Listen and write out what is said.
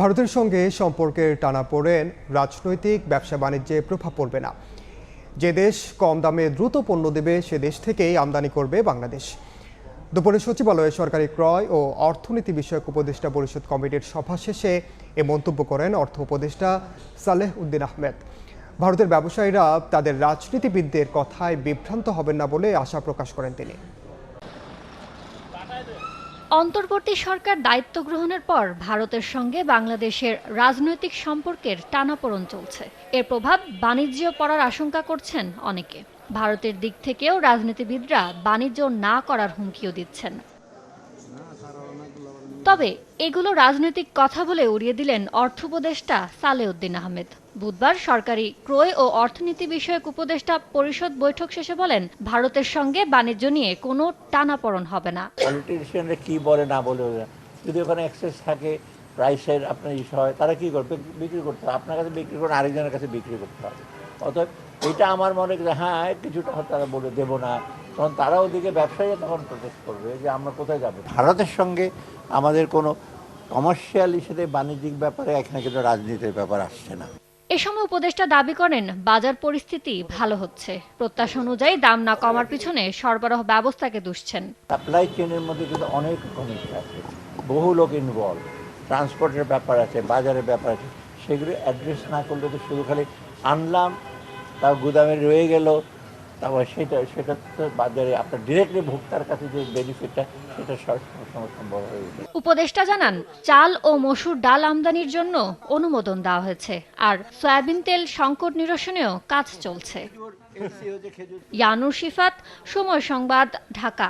ভারতের সঙ্গে সম্পর্কের টানাপোড়েন রাজনৈতিক ব্যবসা বাণিজ্যে প্রভাব পড়বে না। যে দেশ কম দামে দ্রুত পণ্য দেবে, সে দেশ থেকেই আমদানি করবে বাংলাদেশ। দুপুরে সচিবালয়ে সরকারি ক্রয় ও অর্থনীতি বিষয়ক উপদেষ্টা পরিষদ কমিটির সভা শেষে এ মন্তব্য করেন অর্থ উপদেষ্টা সালেহ উদ্দিন আহমেদ। ভারতের ব্যবসায়ীরা তাদের রাজনীতিবিদদের কথায় বিভ্রান্ত হবেন না বলে আশা প্রকাশ করেন তিনি। অন্তর্বর্তী সরকার দায়িত্ব গ্রহণের পর ভারতের সঙ্গে বাংলাদেশের রাজনৈতিক সম্পর্কের টানাপোড়ন চলছে। এর প্রভাব বাণিজ্য পড়ার আশঙ্কা করছেন অনেকে। ভারতের দিক থেকেও রাজনীতিবিদরা বাণিজ্য না করার হুমকিও দিচ্ছেন। তবে এগুলো রাজনৈতিক কথা বলে উড়িয়ে দিলেন অর্থ উপদেষ্টা সালেউদ্দিন আহমেদ। বুধবার সরকারি ক্রয় ও অর্থনীতি বিষয়ক উপদেষ্টা পরিষদ বৈঠক শেষে বলেন, ভারতের সঙ্গে বাণিজ্য নিয়ে কোনো টানাপড়ন হবে না। পলিটিশিয়ানরা কি বলে না বলে যদি ওখানে এক্সেস থাকে প্রাইসের আপনার ইস্যু হয়, তারা কি করবে? বিক্রি করতে হবে। আপনার কাছে বিক্রি করে আরেকজনের কাছে বিক্রি করতে হবে। অতএব এটা আমার মনে হয় হ্যাঁ কিছুটা তারা বলে দেবো না। তখন তারা ওদিকে ব্যবসায়ীরা তখন প্রোটেস্ট করবে যে আমরা কোথায় যাব। ভারতের সঙ্গে আমাদের কোনো কমার্শিয়াল ইস্যুতে বাণিজ্যিক ব্যাপারে এখানে কিন্তু রাজনীতির ব্যাপার আসছে না। এ সময় উপদেষ্টা দাবি করেন বাজার পরিস্থিতি ভালো হচ্ছে। প্রত্যাশা অনুযায়ী দাম না কমার পিছনে সরবরাহ ব্যবস্থাকে দুষছেন। সাপ্লাই চেনের মধ্যে কিন্তু অনেক কমিটি আছে। বহু লোক ইনভলভ ট্রান্সপোর্টের ব্যাপার আছে বাজারের ব্যাপার আছে। সেগুলো অ্যাড্রেস না করলে তো শুধু খালি আনলাম তাও গুদামে রয়ে গেল তারপর সেটা সেটা তো বাজারে আপনার ডিরেক্টলি ভোক্তার কাছে যে বেনিফিটটা সেটা সবসময় সম্ভব হয়ে উপদেষ্টা জানান চাল ও মসুর ডাল আমদানির জন্য অনুমোদন দেওয়া হয়েছে আর সয়াবিন তেল সংকট নিরসনেও কাজ চলছে। ইয়ানুর শিফাত সময় সংবাদ ঢাকা।